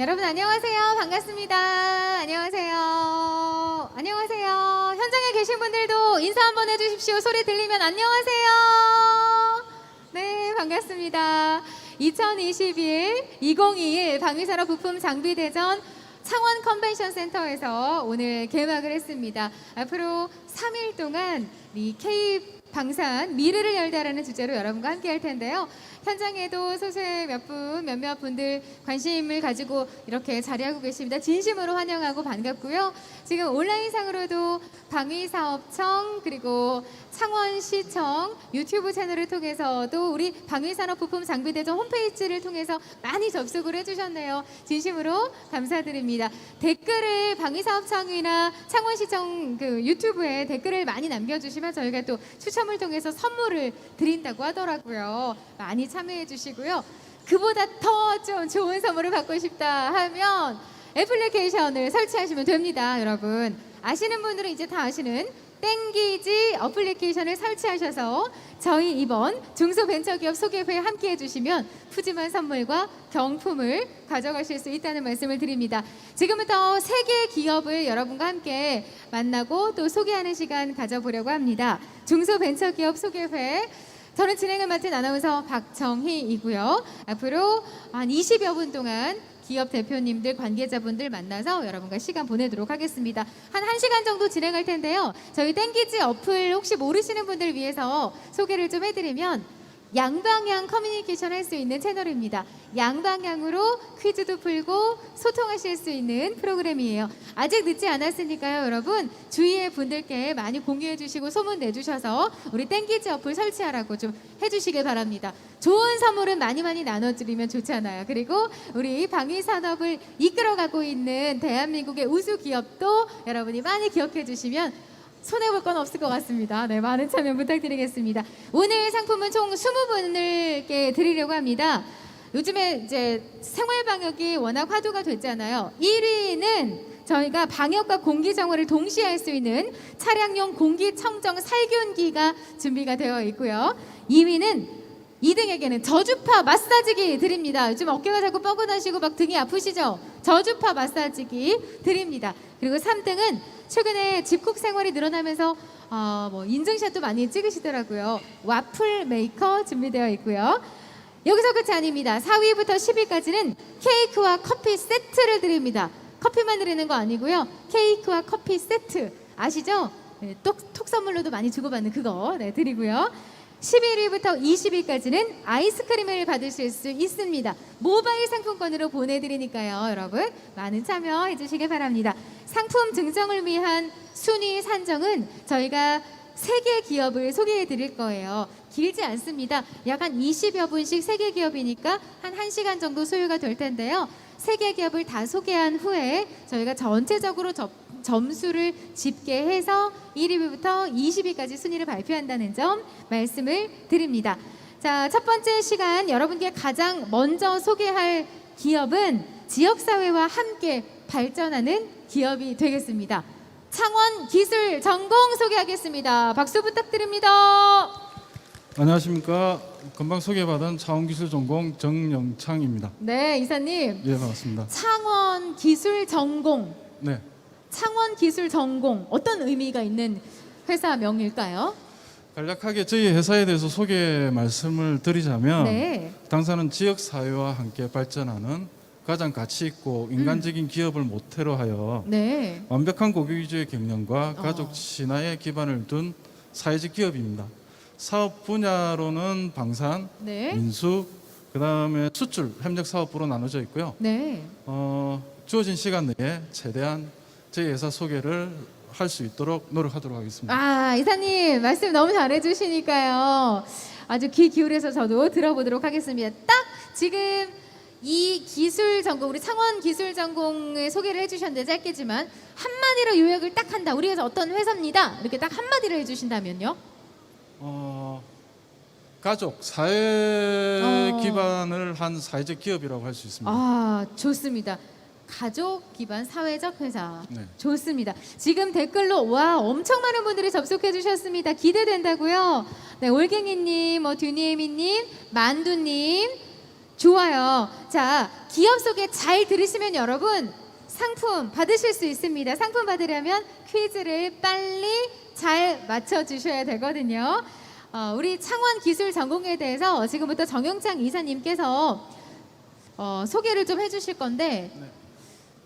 여러분 안녕하세요. 반갑습니다. 안녕하세요. 안녕하세요. 현장에 계신 분들도 인사 한번 해주십시오. 소리 들리면 안녕하세요. 네, 반갑습니다. 2021 2021 방위산업 부품 장비 대전 창원 컨벤션 센터에서 오늘 개막을 했습니다. 앞으로 3일 동안 이 K 방산 미래를 열다라는 주제로 여러분과 함께 할 텐데요. 현장에도 소수의 몇 분, 몇몇 분들 관심을 가지고 이렇게 자리하고 계십니다. 진심으로 환영하고 반갑고요. 지금 온라인상으로도 방위사업청 그리고 창원시청 유튜브 채널을 통해서도 우리 방위산업부품 장비대전 홈페이지를 통해서 많이 접속을 해주셨네요. 진심으로 감사드립니다. 댓글을 방위사업청이나 창원시청 그 유튜브에 댓글을 많이 남겨주시면 저희가 또 추첨을 통해서 선물을 드린다고 하더라고요. 많이 참여해 주시고요. 그보다 더 좀 좋은 선물을 받고 싶다 하면 애플리케이션을 설치하시면 됩니다, 여러분. 아시는 분들은 이제 다 아시는 땡기지 어플리케이션을 설치하셔서 저희 이번 중소벤처기업 소개회에 함께 해 주시면 푸짐한 선물과 경품을 가져가실 수 있다는 말씀을 드립니다. 지금부터 세 개의 기업을 여러분과 함께 만나고 또 소개하는 시간 가져보려고 합니다. 중소벤처기업 소개회 저는 진행을 맡은 아나운서 박정희이고요. 앞으로 한 20여 분 동안 기업 대표님들, 관계자분들 만나서 여러분과 시간 보내도록 하겠습니다. 한 1시간 정도 진행할 텐데요. 저희 땡기지 어플 혹시 모르시는 분들 위해서 소개를 좀 해드리면 양방향 커뮤니케이션 할 수 있는 채널입니다. 양방향으로 퀴즈도 풀고 소통하실 수 있는 프로그램이에요. 아직 늦지 않았으니까요, 여러분. 주위의 분들께 많이 공유해 주시고 소문 내 주셔서 우리 땡기지 어플 설치하라고 좀 해주시길 바랍니다. 좋은 선물은 많이 많이 나눠드리면 좋잖아요. 그리고 우리 방위산업을 이끌어가고 있는 대한민국의 우수 기업도 여러분이 많이 기억해 주시면 손해볼 건 없을 것 같습니다. 네, 많은 참여 부탁드리겠습니다. 오늘 상품은 총 20분들께 드리려고 합니다. 요즘에 이제 생활 방역이 워낙 화두가 됐잖아요. 1위는 저희가 방역과 공기 정화를 동시에 할 수 있는 차량용 공기청정 살균기가 준비가 되어 있고요. 2위는 2등에게는 저주파 마사지기 드립니다. 요즘 어깨가 자꾸 뻐근하시고 막 등이 아프시죠? 저주파 마사지기 드립니다. 그리고 3등은 최근에 집콕 생활이 늘어나면서 어, 뭐 인증샷도 많이 찍으시더라고요. 와플 메이커 준비되어 있고요. 여기서 끝이 아닙니다. 4위부터 10위까지는 케이크와 커피 세트를 드립니다. 커피만 드리는 거 아니고요. 케이크와 커피 세트 아시죠? 네, 톡, 톡 선물로도 많이 주고받는 그거 네, 드리고요. 11위부터 20위까지는 아이스크림을 받으실 수 있습니다. 모바일 상품권으로 보내드리니까요, 여러분 많은 참여해 주시길 바랍니다. 상품 증정을 위한 순위 산정은 저희가 세개 기업을 소개해 드릴 거예요. 길지 않습니다. 약 한 20여 분씩 세개 기업이니까 한 1시간 정도 소요가 될 텐데요. 세 개 기업을 다 소개한 후에 저희가 전체적으로 접, 점수를 집계해서 1위부터 20위까지 순위를 발표한다는 점 말씀을 드립니다. 자, 첫 번째 시간 여러분께 가장 먼저 소개할 기업은 지역사회와 함께 발전하는 기업이 되겠습니다. 창원 기술 전공 소개하겠습니다. 박수 부탁드립니다. 안녕하십니까. 금방 소개받은 차원기술 전공 정영창입니다. 네, 이사님. 예, 반갑습니다. 창원 기술 전공. 네, 창원 기술 전공 어떤 의미가 있는 회사 명일까요? 간략하게 저희 회사에 대해서 소개 말씀을 드리자면 네. 당사는 지역 사회와 함께 발전하는 가장 가치 있고 인간적인 기업을 모태로 하여 네. 완벽한 고객 위주의 경영과 어. 가족 신화의 기반을 둔 사회적 기업입니다. 사업 분야로는 방산, 네. 인수, 그 다음에 수출, 협력 사업부로 나눠져 있고요. 네. 어, 주어진 시간 내에 최대한 저희 회사 소개를 할 수 있도록 노력하도록 하겠습니다. 아, 이사님 말씀 너무 잘해 주시니까요. 아주 귀 기울여서 저도 들어보도록 하겠습니다. 딱 지금 이 기술 전공 우리 창원 기술 전공을 소개를 해 주셨는데 짧게지만 한마디로 요약을 딱 한다. 우리 회사 어떤 회사입니다. 이렇게 딱 한마디로 해 주신다면요. 어, 가족, 사회 어. 기반을 한 사회적 기업이라고 할 수 있습니다. 아, 좋습니다. 가족 기반 사회적 회사. 네. 좋습니다. 지금 댓글로 와 엄청 많은 분들이 접속해 주셨습니다. 기대된다고요. 네, 올갱이님, 뭐 듀니에미님, 만두님, 좋아요. 자, 기업 소개 잘 들으시면 여러분 상품 받으실 수 있습니다. 상품 받으려면 퀴즈를 빨리 잘 맞춰 주셔야 되거든요. 어, 우리 창원 기술 전공에 대해서 지금부터 정영창 이사님께서 어, 소개를 좀 해주실 건데 네.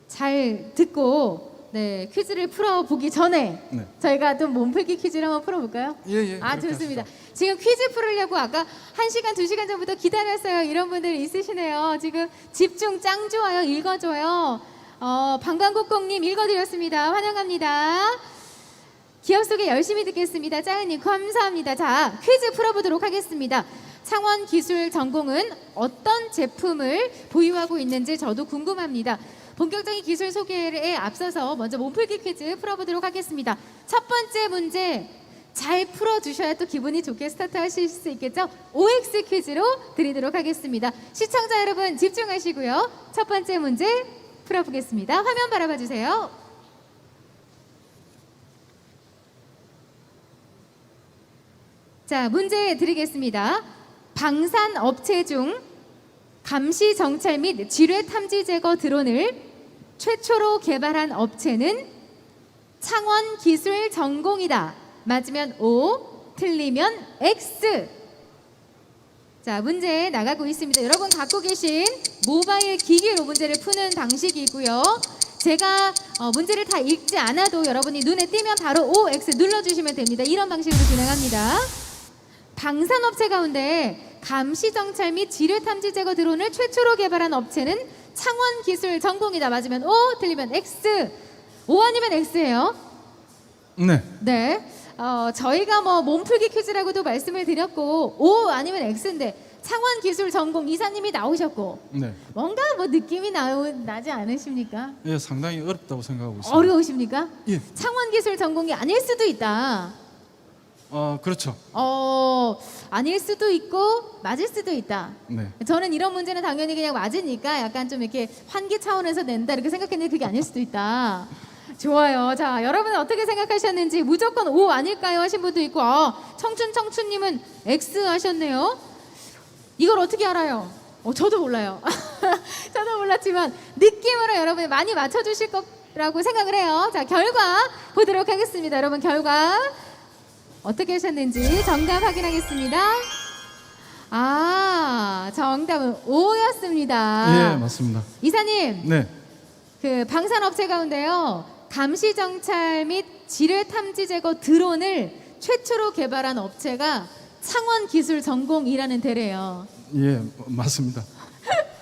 잘 듣고 네, 퀴즈를 풀어보기 전에 네. 저희가 좀 몸풀기 퀴즈를 한번 풀어볼까요? 예, 예. 아 좋습니다. 하시죠. 지금 퀴즈 풀으려고 아까 1시간, 2시간 전부터 기다렸어요. 이런 분들 있으시네요. 지금 집중 짱 좋아요. 읽어줘요. 어, 방광국공님 읽어드렸습니다. 환영합니다. 기업 소개 열심히 듣겠습니다. 짜은님 감사합니다. 자 퀴즈 풀어보도록 하겠습니다. 창원 기술 전공은 어떤 제품을 보유하고 있는지 저도 궁금합니다. 본격적인 기술 소개에 앞서서 먼저 몸풀기 퀴즈 풀어보도록 하겠습니다. 첫 번째 문제 잘 풀어주셔야 또 기분이 좋게 스타트 하실 수 있겠죠? OX 퀴즈로 드리도록 하겠습니다. 시청자 여러분 집중하시고요. 첫 번째 문제 풀어보겠습니다. 화면 바라봐 주세요. 자, 문제 드리겠습니다. 방산 업체 중 감시 정찰 및 지뢰 탐지 제거 드론을 최초로 개발한 업체는 창원 기술 전공이다. 맞으면 O, 틀리면 X. 자, 문제 나가고 있습니다. 여러분 갖고 계신 모바일 기기로 문제를 푸는 방식이고요. 제가 어, 문제를 다 읽지 않아도 여러분이 눈에 띄면 바로 O, X 눌러주시면 됩니다. 이런 방식으로 진행합니다. 방산업체 가운데 감시 정찰 및 지뢰 탐지 제거 드론을 최초로 개발한 업체는 창원 기술 전공이다. 맞으면 O, 틀리면 X. O 아니면 X예요. 네. 네. 어, 저희가 뭐 몸풀기 퀴즈라고도 말씀을 드렸고 O 아니면 X인데 창원 기술 전공 이사님이 나오셨고 네. 뭔가 뭐 느낌이 나오, 나지 않으십니까? 예, 상당히 어렵다고 생각하고 있습니다. 어려우십니까? 예. 창원 기술 전공이 아닐 수도 있다. 어, 그렇죠. 어, 아닐 수도 있고 맞을 수도 있다. 네. 저는 이런 문제는 당연히 그냥 맞으니까 약간 좀 이렇게 환기 차원에서 낸다 이렇게 생각했는데 그게 아닐 수도 있다. 좋아요. 자, 여러분은 어떻게 생각하셨는지 무조건 O 아닐까요? 하신 분도 있고, 아, 청춘 청춘님은 X 하셨네요. 이걸 어떻게 알아요? 어, 저도 몰라요. 저도 몰랐지만 느낌으로 여러분이 많이 맞춰주실 거라고 생각을 해요. 자, 결과 보도록 하겠습니다. 여러분 결과 어떻게 하셨는지 정답 확인하겠습니다. 아, 정답은 O였습니다. 예, 맞습니다. 이사님, 네. 그 방산업체 가운데요 감시 정찰 및 지뢰 탐지 제거 드론을 최초로 개발한 업체가 창원 기술 전공이라는 데래요. 예, 맞습니다.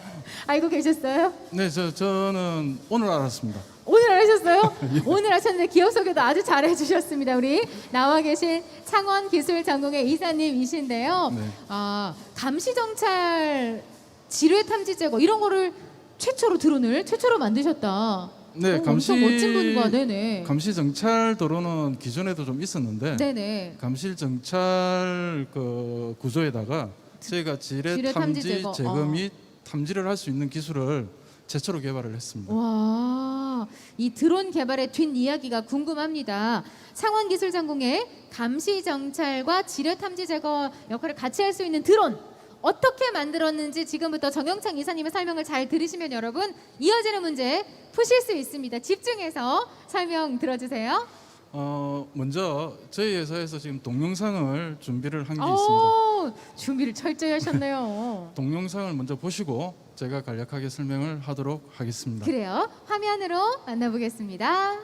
알고 계셨어요? 네, 저 저는 오늘 알았습니다. 오늘 알으셨어요? 오늘 하셨는데 기업 소개도 아주 잘 해주셨습니다. 우리 나와 계신 창원 기술 전공의 이사님이신데요. 네. 아 감시 정찰 지뢰 탐지 제거 이런 거를 최초로 드론을 최초로 만드셨다. 네, 오, 감시 엄청 멋진 분과 네네. 감시 정찰 도로는 기존에도 좀 있었는데 네네. 감시 정찰 그 구조에다가 저희가 지뢰, 지뢰 탐지 탐지, 제거. 제거, 어. 및 탐지를 할 수 있는 기술을 최초로 개발을 했습니다. 와, 이 드론 개발의 뒷 이야기가 궁금합니다. 창원기술전공의 감시 정찰과 지뢰 탐지 제거 역할을 같이 할 수 있는 드론 어떻게 만들었는지 지금부터 정영창 이사님의 설명을 잘 들으시면 여러분 이어지는 문제 푸실 수 있습니다. 집중해서 설명 들어주세요. 어, 먼저 저희 회사에서 지금 동영상을 준비를 한 게 있습니다. 오, 준비를 철저히 하셨네요. 동영상을 먼저 보시고 제가 간략하게 설명을 하도록 하겠습니다. 그래요. 화면으로 만나보겠습니다.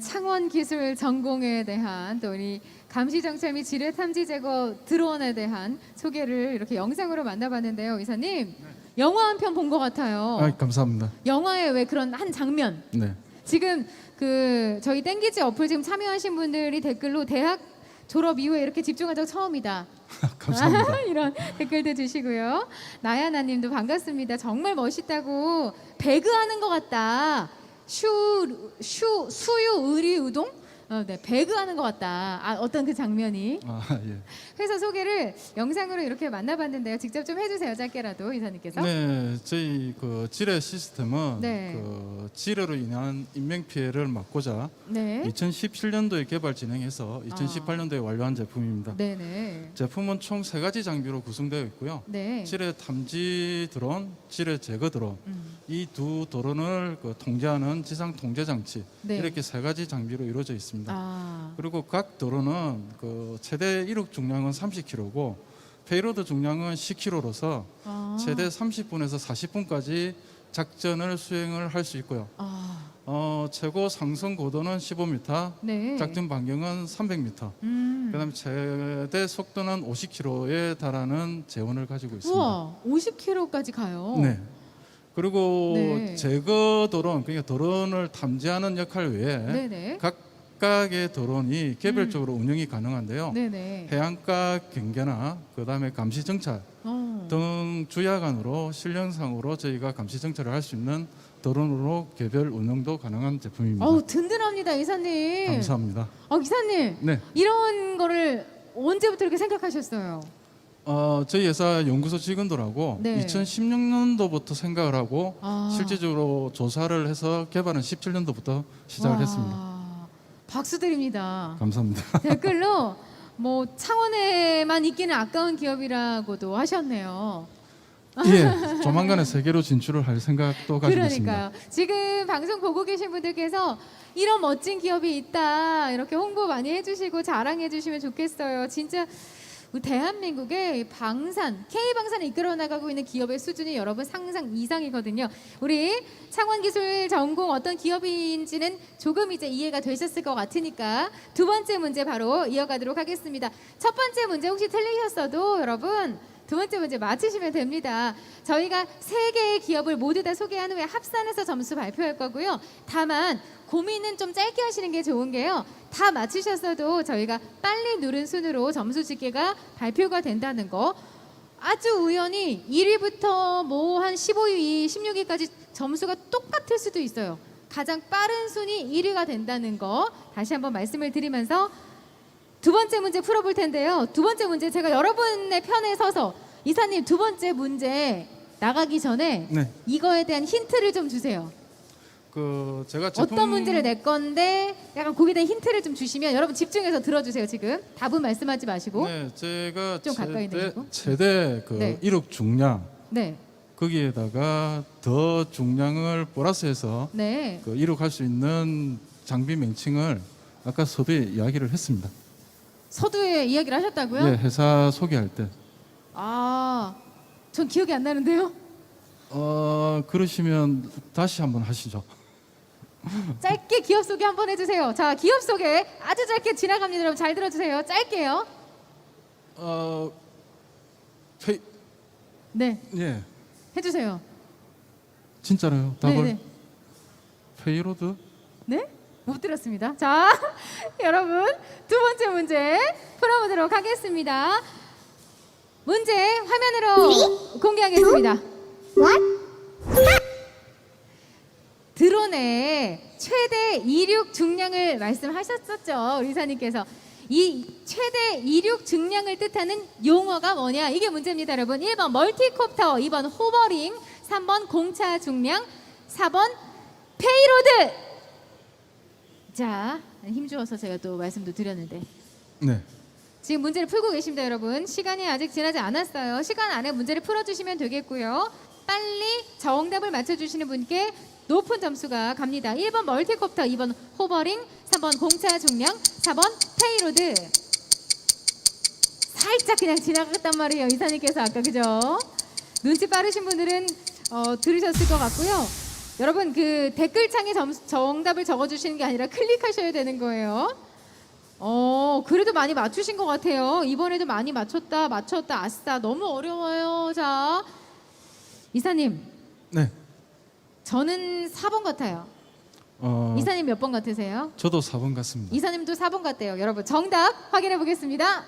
창원 기술 전공에 대한 또 우리 감시 정찰 및 지뢰 탐지 제거 드론에 대한 소개를 이렇게 영상으로 만나봤는데요, 이사님. 영화 한 편 본 것 같아요. 아, 감사합니다. 영화에 왜 그런 한 장면 네. 지금 그 저희 땡기지 어플 지금 참여하신 분들이 댓글로 대학 졸업 이후에 이렇게 집중한 적 처음이다. 감사합니다. 이런 댓글도 주시고요. 나야나님도 반갑습니다. 정말 멋있다고 배그하는 것 같다. 슈, 슈, 수유 의리 우동? 어, 네, 배그하는 것 같다. 아, 어떤 그 장면이. 아, 예. 회사 소개를 영상으로 이렇게 만나봤는데요. 직접 좀 해주세요, 짧게라도 이사님께서. 네, 저희 그 지뢰 시스템은 네. 그 지뢰로 인한 인명 피해를 막고자 네. 2017년도에 개발 진행해서 2018년도에 완료한 제품입니다. 네네. 제품은 총 세 가지 장비로 구성되어 있고요. 네. 지뢰 탐지 드론, 지뢰 제거 드론, 음. 이 두 드론을 그 통제하는 지상 통제 장치 네. 이렇게 세 가지 장비로 이루어져 있습니다. 아. 그리고 각 드론은 그 최대 이륙 중량은 30kg고 페이로드 중량은 10kg로서 아. 최대 30분에서 40분까지 작전을 수행을 할 수 있고요. 아. 어, 최고 상승 고도는 15m, 네. 작전 반경은 300m. 음. 그다음에 최대 속도는 50km에 달하는 재원을 가지고 있습니다. 우와, 50km까지 가요. 네. 그리고 네. 제거 드론, 그러니까 드론을 탐지하는 역할 외에 네네. 각 각의 드론이 개별적으로 운영이 가능한데요. 네네. 해안가 경계나 그다음에 감시 정찰 어. 등 주야간으로 실령상으로 저희가 감시 정찰을 할 수 있는 드론으로 개별 운영도 가능한 제품입니다. 어우 든든합니다 이사님. 감사합니다. 어 이사님 네, 이런 거를 언제부터 이렇게 생각하셨어요? 어, 저희 회사 연구소 직원들하고 네. 2016년도부터 생각을 하고 아. 실제적으로 조사를 해서 개발은 17년도부터 시작을 와, 했습니다. 박수 드립니다. 감사합니다. 댓글로 뭐 창원에만 있기는 아까운 기업이라고도 하셨네요. 예, 조만간에 세계로 진출을 할 생각도 가지고 있습니다. 그러니까요. 지금 방송 보고 계신 분들께서 이런 멋진 기업이 있다 이렇게 홍보 많이 해주시고 자랑해 주시면 좋겠어요. 진짜 우리 대한민국의 방산 K 방산을 이끌어 나가고 있는 기업의 수준이 여러분 상상 이상이거든요. 우리 창원기술 전공 어떤 기업인지는 조금 이제 이해가 되셨을 것 같으니까 두 번째 문제 바로 이어가도록 하겠습니다. 첫 번째 문제 혹시 틀리셨어도 여러분 두 번째 문제 맞히시면 됩니다. 저희가 세 개의 기업을 모두 다 소개한 후에 합산해서 점수 발표할 거고요. 다만 고민은 좀 짧게 하시는 게 좋은 게요. 다 맞히셨어도 저희가 빨리 누른 순으로 점수 집계가 발표가 된다는 거. 아주 우연히 1위부터 뭐 한 15위, 16위까지 점수가 똑같을 수도 있어요. 가장 빠른 순위 1위가 된다는 거 다시 한번 말씀을 드리면서 두 번째 문제 풀어볼 텐데요. 두 번째 문제 제가 여러분의 편에 서서 이사님 두 번째 문제 나가기 전에 네, 이거에 대한 힌트를 좀 주세요. 그 제가 제품 어떤 문제를 낼 건데 약간 거기에 대한 힌트를 좀 주시면 여러분 집중해서 들어주세요. 지금 답은 말씀하지 마시고 네, 제가 좀 가까이 최대, 대시고. 최대 그 네. 이륙 중량 네, 거기에다가 더 중량을 플러스해서 네. 그 이륙할 수 있는 장비 명칭을 아까 서두에 이야기를 했습니다. 서두에 이야기를 하셨다고요? 예, 회사 소개할 때. 아, 전 기억이 안 나는데요. 어, 그러시면 다시 한번 하시죠. 짧게 기업 소개 한번 해주세요. 자, 기업 소개 아주 짧게 지나갑니다. 여러분 잘 들어주세요. 짧게요. 어, 페이, 네, 예, 해주세요. 진짜로요. 답을 네, 네. 페이로드? 네? 못 들었습니다. 자, 여러분 두 번째 문제 풀어보도록 하겠습니다. 문제 화면으로 공개하겠습니다. 드론의 최대 이륙 중량을 말씀하셨었죠, 우리 사님께서. 이 최대 이륙 중량을 뜻하는 용어가 뭐냐? 이게 문제입니다, 여러분. 1번 멀티콥터, 2번 호버링, 3번 공차 중량, 4번 페이로드. 자, 힘 주어서 제가 또 말씀도 드렸는데 네. 지금 문제를 풀고 계십니다, 여러분. 시간이 아직 지나지 않았어요. 시간 안에 문제를 풀어주시면 되겠고요. 빨리 정답을 맞춰주시는 분께 높은 점수가 갑니다. 1번 멀티콥터, 2번 호버링, 3번 공차 중량, 4번 페이로드. 살짝 그냥 지나갔단 말이에요, 이사님께서 아까 그죠? 눈치 빠르신 분들은 어, 들으셨을 것 같고요. 여러분 그 댓글창에 점, 정답을 적어주시는 게 아니라 클릭하셔야 되는 거예요. 어, 그래도 많이 맞추신 것 같아요. 이번에도 많이 맞췄다, 맞췄다, 아싸. 너무 어려워요. 자, 이사님, 네. 저는 4번 같아요. 어, 이사님 몇 번 같으세요? 저도 4번 같습니다. 이사님도 4번 같대요. 여러분 정답 확인해 보겠습니다.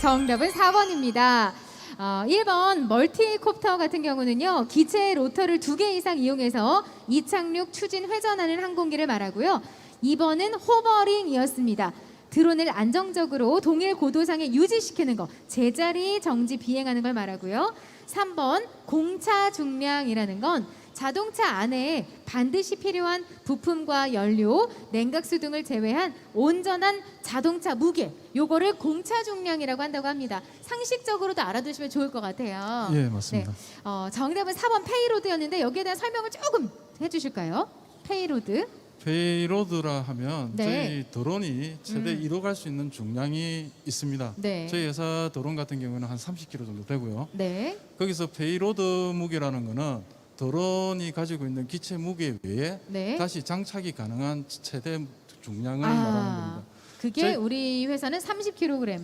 정답은 4번입니다. 어, 1번 멀티콥터 같은 경우는요 기체 로터를 두 개 이상 이용해서 이착륙 추진 회전하는 항공기를 말하고요. 2번은 호버링이었습니다. 드론을 안정적으로 동일 고도상에 유지시키는 거 제자리 정지 비행하는 걸 말하고요. 3번 공차 중량이라는 건 자동차 안에 반드시 필요한 부품과 연료, 냉각수 등을 제외한 온전한 자동차 무게, 요거를 공차 중량이라고 한다고 합니다. 상식적으로도 알아두시면 좋을 것 같아요. 예, 맞습니다. 네. 어, 정답은 4번 페이로드였는데 여기에 대한 설명을 조금 해주실까요? 페이로드. 페이로드라 하면 네. 저희 드론이 최대 음. 이동할 수 있는 중량이 있습니다. 네. 저희 회사 드론 같은 경우는 한 30kg 정도 되고요. 네. 거기서 페이로드 무게라는 거는 드론이 가지고 있는 기체 무게 외에 네. 다시 장착이 가능한 최대 중량을 말하는 겁니다. 그게 저희- 우리 회사는 30kg,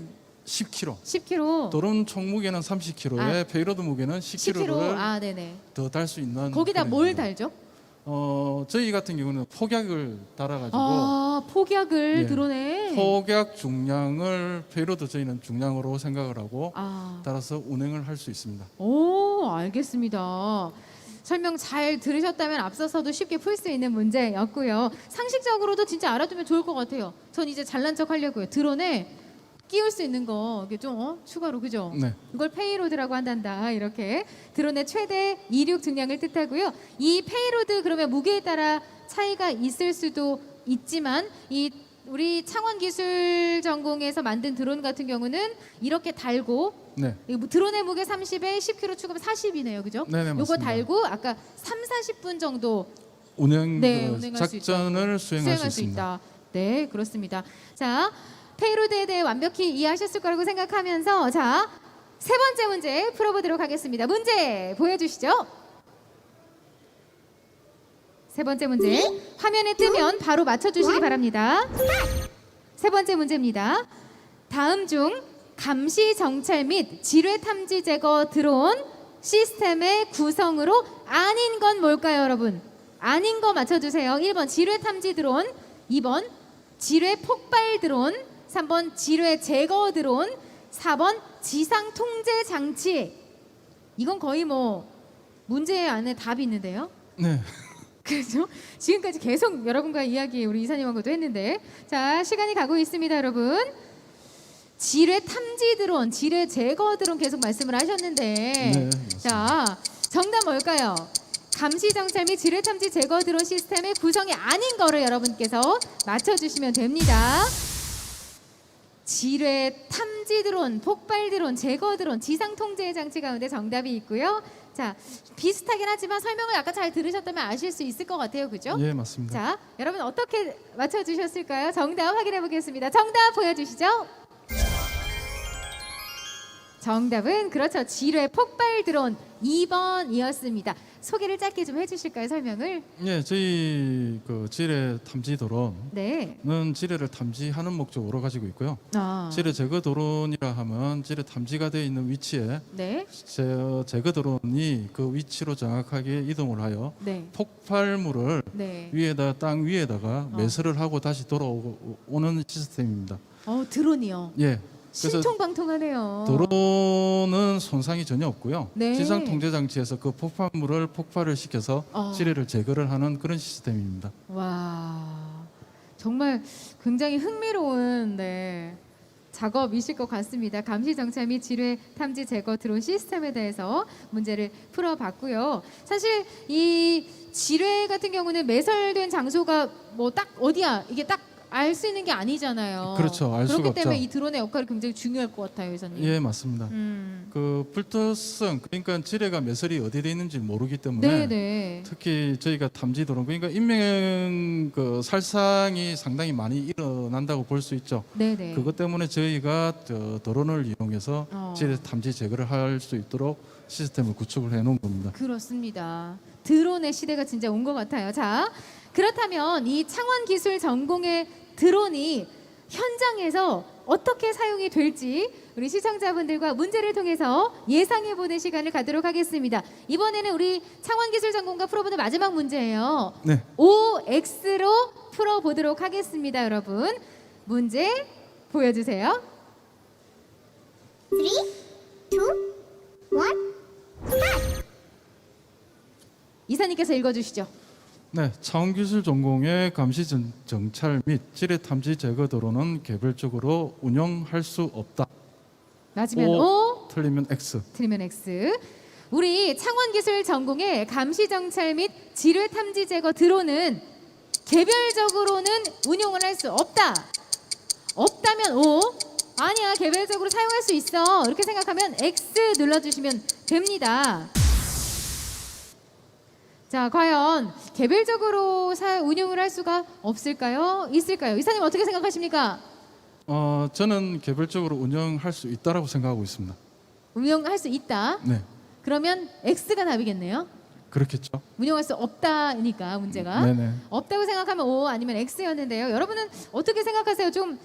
10kg. 10kg, 드론 총 무게는 30kg에 페이로드 무게는 10kg를 10kg. 아, 네네. 더 달 수 있는 거기다 그런 뭘 겁니다. 달죠? 어, 저희 같은 경우는 폭약을 달아 가지고 아, 폭약을 예. 드러내. 폭약 중량을 페이로드 저희는 중량으로 생각을 하고 아, 따라서 운행을 할 수 있습니다. 오, 알겠습니다. 설명 잘 들으셨다면 앞서서도 쉽게 풀 수 있는 문제였고요. 상식적으로도 진짜 알아두면 좋을 것 같아요. 전 이제 잘난 척 하려고요. 드론에 끼울 수 있는 거 이게 좀 어? 추가로 그죠? 네. 이걸 페이로드라고 한단다. 이렇게 드론의 최대 이륙 중량을 뜻하고요. 이 페이로드 그러면 무게에 따라 차이가 있을 수도 있지만 이 우리 창원 기술 전공에서 만든 드론 같은 경우는 이렇게 달고 네. 이거 뭐 드론의 무게 30에 10kg 추가면 40이네요. 그죠? 네네, 요거 맞습니다. 달고 아까 3, 40분 정도 운행 네, 그 운행할 수 작전을 수행할, 수 있습니다. 있다. 네, 그렇습니다. 자, 페이로드에 대해 완벽히 이해하셨을 거라고 생각하면서 자, 세 번째 문제 풀어보도록 하겠습니다. 문제 보여주시죠. 세 번째 문제 화면에 뜨면 바로 맞춰주시기 바랍니다. 세 번째 문제입니다. 다음 중 감시 정찰 및 지뢰 탐지 제거 드론 시스템의 구성으로 아닌 건 뭘까요, 여러분? 아닌 거 맞춰주세요. 1번 지뢰 탐지 드론, 2번 지뢰 폭발 드론, 3번 지뢰 제거 드론, 4번 지상 통제 장치. 이건 거의 뭐 문제 안에 답이 있는데요. 네. 그렇죠? 지금까지 계속 여러분과 이야기 우리 이사님하고도 했는데 자 시간이 가고 있습니다 여러분 지뢰 탐지 드론 지뢰 제거 드론 계속 말씀을 하셨는데 네. 자 정답 뭘까요? 감시 정찰 및 지뢰 탐지 제거 드론 시스템의 구성이 아닌 거를 여러분께서 맞춰주시면 됩니다. 지뢰 탐지 드론, 폭발 드론, 제거 드론, 지상 통제 장치 가운데 정답이 있고요. 자 비슷하긴 하지만 설명을 아까 잘 들으셨다면 아실 수 있을 것 같아요, 그죠? 예, 맞습니다. 자 여러분 어떻게 맞춰 주셨을까요? 정답 확인해 보겠습니다. 정답 보여 주시죠. 정답은 그렇죠. 지뢰 폭발 드론 2번이었습니다. 소개를 짧게 좀 해주실까요? 설명을. 예, 저희 그 지뢰 탐지 드론은 네. 지뢰를 탐지하는 목적으로 가지고 있고요. 아. 지뢰 제거 드론이라 하면 지뢰 탐지가 되어 있는 위치에 네. 제, 제거 드론이 그 위치로 정확하게 이동을 하여 네. 폭발물을 네. 위에다 땅 위에다가 어. 매설을 하고 다시 돌아오는 시스템입니다. 어 드론이요. 예. 그래서 신통방통하네요. 드론은 손상이 전혀 없고요. 네. 지상 통제 장치에서 그 폭발물을 폭발을 시켜서 어. 지뢰를 제거를 하는 그런 시스템입니다. 와 정말 굉장히 흥미로운 네, 작업이실 것 같습니다. 감시 정찰 및 지뢰 탐지 제거 드론 시스템에 대해서 문제를 풀어봤고요. 사실 이 지뢰 같은 경우는 매설된 장소가 뭐 딱 어디야 이게 딱 알 수 있는 게 아니잖아요. 그렇죠. 알 수가 그렇기 때문에 없죠. 이 드론의 역할이 굉장히 중요할 것 같아요, 회사님. 예, 맞습니다. 음. 그 불특성 그러니까 지뢰가 매설이 어디에 있는지 모르기 때문에 네 네. 특히 저희가 탐지 드론 그러니까 인명 그 살상이 상당히 많이 일어난다고 볼 수 있죠. 네 네. 그것 때문에 저희가 저 드론을 이용해서 어. 지뢰 탐지 제거를 할 수 있도록 시스템을 구축을 해 놓은 겁니다. 그렇습니다. 드론의 시대가 진짜 온 것 같아요. 자, 그렇다면 이 창원 기술 전공의 드론이 현장에서 어떻게 사용이 될지 우리 시청자분들과 문제를 통해서 예상해 보는 시간을 갖도록 하겠습니다. 이번에는 우리 창원 기술 전공과 풀어보는 마지막 문제예요. 네. OX로 풀어보도록 하겠습니다, 여러분. 문제 보여주세요. Three, two, one. 이사님께서 읽어주시죠. 네, 차원기술 전공의 감시 정- 정찰 및 지뢰 탐지 제거 도로는 개별적으로 운영할 수 없다. 맞으면 O. O, 틀리면 X. 틀리면 X. 우리 창원기술 전공의 감시 정찰 및 지뢰 탐지 제거 드론은 개별적으로는 운용을 할 수 없다. 없다면 O. 아니야 개별적으로 사용할 수 있어. 이렇게 생각하면 X 눌러주시면 됩니다. 자, 과연 개별적으로 사, 운용을 할 수가 없을까요? 있을까요? 이사님 어떻게 생각하십니까? 어, 저는 개별적으로 운영할 수 있다라고 생각하고 있습니다. 운용할 수 있다. 네, 그러면 X가 답이겠네요. 그렇겠죠. 운용할 수 없다니까 문제가 네네. 없다고 생각하면 O 아니면 X였는데요. 여러분은 어떻게 생각하세요? 좀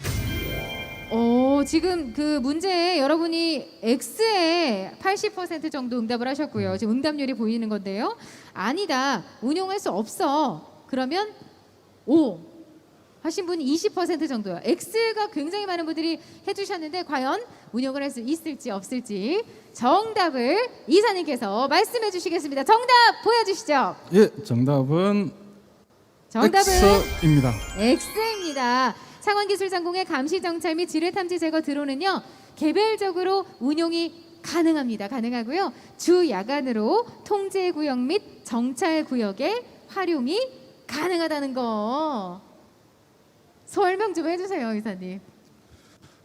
어, 지금 그 문제에 여러분이 X에 80% 정도 응답을 하셨고요. 지금 응답률이 보이는 건데요. 아니다. 운용할 수 없어. 그러면 O 하신 분이 20% 정도요. X가 굉장히 많은 분들이 해주셨는데 과연 운용을 할 수 있을지 없을지 정답을 이사님께서 말씀해 주시겠습니다. 정답 보여주시죠. 예, 정답은 정답은 X입니다. X입니다. 창원기술전공의 감시 정찰 및 지뢰 탐지 제거 드론은요 개별적으로 운용이 가능합니다. 가능하고요 주 야간으로 통제 구역 및 정찰 구역에 활용이 가능하다는 거 설명 좀 해주세요, 이사님.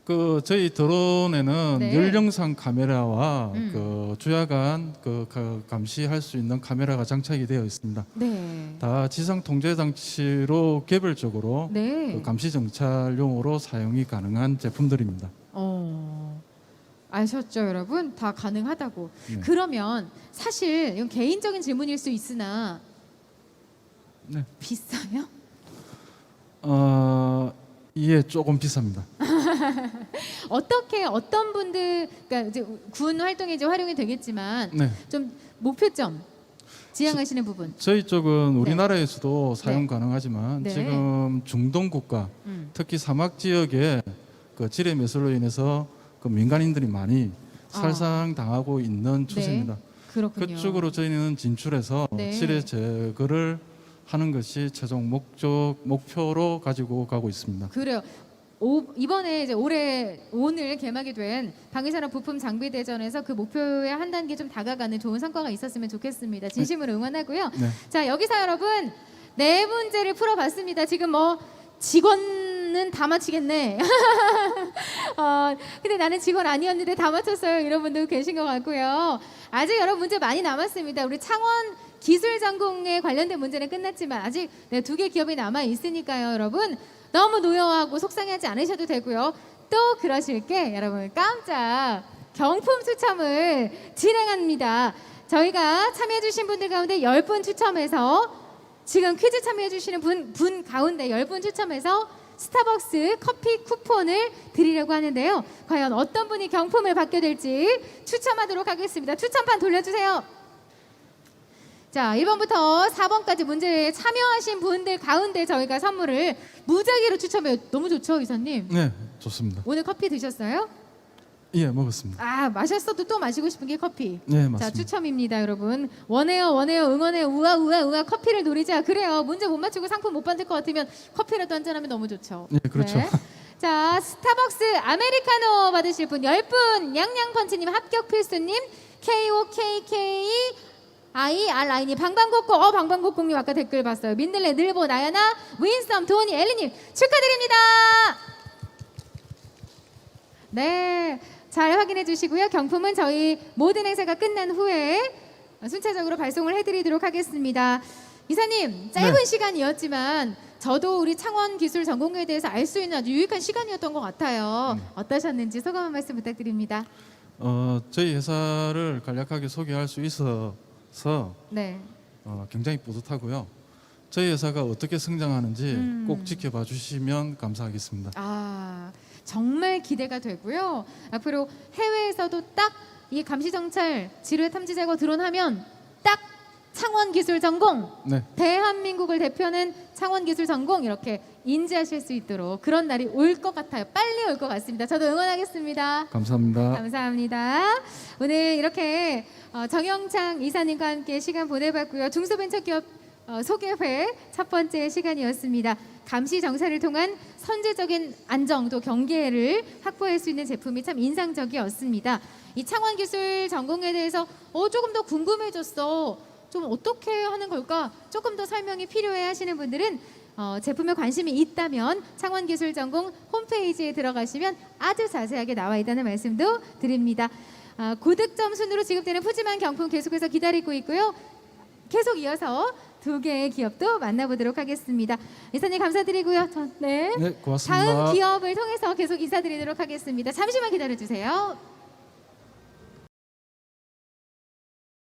그 저희 드론에는 네. 열영상 카메라와 음. 그 주야간 그 가- 감시할 수 있는 카메라가 장착이 되어 있습니다. 네. 다 지상 통제 장치로 개별적으로 네. 그 감시 정찰용으로 사용이 가능한 제품들입니다. 어. 아셨죠, 여러분? 다 가능하다고. 네. 그러면 사실 이건 개인적인 질문일 수 있으나 네. 비싸요? 어, 이게 조금 비쌉니다. 어떻게 어떤 분들 그러니까 이제 군 활동에 이제 활용이 되겠지만 네. 좀 목표점 지향하시는 부분. 저희 쪽은 우리나라에서도 사용 가능하지만 네. 지금 중동 국가, 음. 특히 사막 지역에 그 지뢰 매설로 인해서 그 민간인들이 많이 아. 살상 당하고 있는 추세입니다. 그렇군요. 그쪽으로 저희는 진출해서 네. 지뢰 제거를 하는 것이 최종 목적 목표로 가지고 가고 있습니다. 그래요. 오, 이번에 이제 올해 오늘 개막이 된 방위산업 부품 장비 대전에서 그 목표에 한 단계 좀 다가가는 좋은 성과가 있었으면 좋겠습니다. 진심으로 응원하고요. 네. 자 여기서 여러분 네 문제를 풀어봤습니다. 지금 뭐 직원은 다 맞히겠네. 어, 근데 나는 직원 아니었는데 다 맞췄어요. 이런 분들 계신 것 같고요. 아직 여러분 문제 많이 남았습니다. 우리 창원 기술 전공에 관련된 문제는 끝났지만 아직 네, 두 개 기업이 남아 있으니까요, 여러분 너무 노여워하고 속상해하지 않으셔도 되고요. 또 그러실 게 여러분 깜짝 경품 추첨을 진행합니다. 저희가 참여해주신 분들 가운데 10분 추첨해서 지금 퀴즈 참여해주시는 분, 분 가운데 10분 추첨해서 스타벅스 커피 쿠폰을 드리려고 하는데요. 과연 어떤 분이 경품을 받게 될지 추첨하도록 하겠습니다. 추첨판 돌려주세요. 자, 1번부터 4번까지 문제에 참여하신 분들 가운데 저희가 선물을 무작위로 추첨해요. 너무 좋죠, 이사님? 네, 좋습니다. 오늘 커피 드셨어요? 예, 먹었습니다. 아, 마셨어도 또 마시고 싶은 게 커피. 네, 자, 맞습니다. 추첨입니다, 여러분. 원해요, 원해요, 응원해요, 우아, 우아, 우아, 커피를 노리자. 그래요. 문제 못 맞추고 상품 못 받을 것 같으면 커피라도 한 잔 하면 너무 좋죠. 네, 그렇죠. 자, 스타벅스 아메리카노 받으실 분 10분, 냥냥펀치님 합격 필수님, KOKK, I, R, 라인이 방방곡곡, 어, 방방곡곡님 아까 댓글 봤어요. 민들레, 늘보, 나야나, 윈썸, 도니, 엘리님 축하드립니다! 네, 잘 확인해 주시고요. 경품은 저희 모든 행사가 끝난 후에 순차적으로 발송을 해드리도록 하겠습니다. 이사님, 짧은 네. 시간이었지만 저도 우리 창원 기술 전공에 대해서 알 수 있는 아주 유익한 시간이었던 것 같아요. 어떠셨는지 소감 한 말씀 부탁드립니다. 어, 저희 회사를 간략하게 소개할 수 있어 서 네. 어, 굉장히 뿌듯하고요. 저희 회사가 어떻게 성장하는지 음. 꼭 지켜봐 주시면 감사하겠습니다. 아, 정말 기대가 되고요. 앞으로 해외에서도 딱 이 감시 정찰 지뢰 탐지 제거 드론 하면 딱 창원 기술 전공 네, 대한민국을 대표하는 창원 기술 전공 이렇게 인지하실 수 있도록 그런 날이 올 것 같아요. 빨리 올 것 같습니다. 저도 응원하겠습니다. 감사합니다. 감사합니다. 오늘 이렇게 어, 정영창 이사님과 함께 시간 보내봤고요. 중소벤처기업 어, 소개회 첫 번째 시간이었습니다. 감시 정찰을 통한 선제적인 안정 또 경계를 확보할 수 있는 제품이 참 인상적이었습니다. 이 창원 기술 전공에 대해서 어, 조금 더 궁금해졌어. 좀 어떻게 하는 걸까? 조금 더 설명이 필요해 하시는 분들은 어, 제품에 관심이 있다면 창원기술전공 홈페이지에 들어가시면 아주 자세하게 나와 있다는 말씀도 드립니다. 아, 고득점 순으로 지급되는 푸짐한 경품 계속해서 기다리고 있고요. 계속 이어서 두 개의 기업도 만나보도록 하겠습니다. 이사님 감사드리고요. 저, 네. 네, 고맙습니다. 다음 기업을 통해서 계속 인사드리도록 하겠습니다. 잠시만 기다려 주세요.